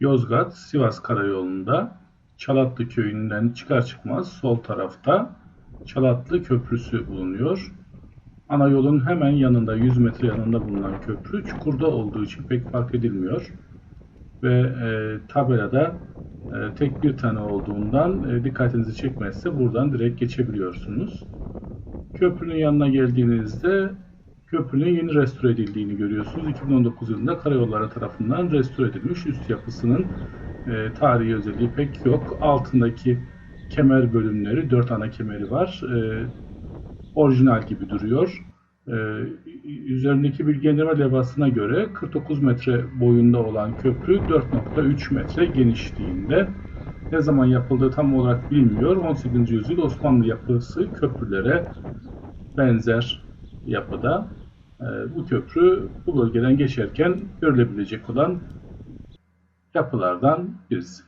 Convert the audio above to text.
Yozgat-Sivas Karayolu'nda Çalatlı köyünden çıkar çıkmaz sol tarafta Çalatlı Köprüsü bulunuyor. Ana yolun hemen yanında 100 metre yanında bulunan köprü çukurda olduğu için pek fark edilmiyor. Ve e, tabelada e, tek bir tane olduğundan e, dikkatinizi çekmezse buradan direkt geçebiliyorsunuz. Köprünün yanına geldiğinizde köprünün yeni restore edildiğini görüyorsunuz. 2019 yılında karayolları tarafından restore edilmiş. Üst yapısının e, tarihi özelliği pek yok. Altındaki kemer bölümleri, dört ana kemeri var. E, orijinal gibi duruyor. E, üzerindeki bilgilendirme levhasına göre 49 metre boyunda olan köprü 4.3 metre genişliğinde. Ne zaman yapıldığı tam olarak bilmiyor. 18. yüzyıl Osmanlı yapısı köprülere benzer yapıda. E, bu köprü bu bölgeden geçerken görülebilecek olan yapılardan birisi.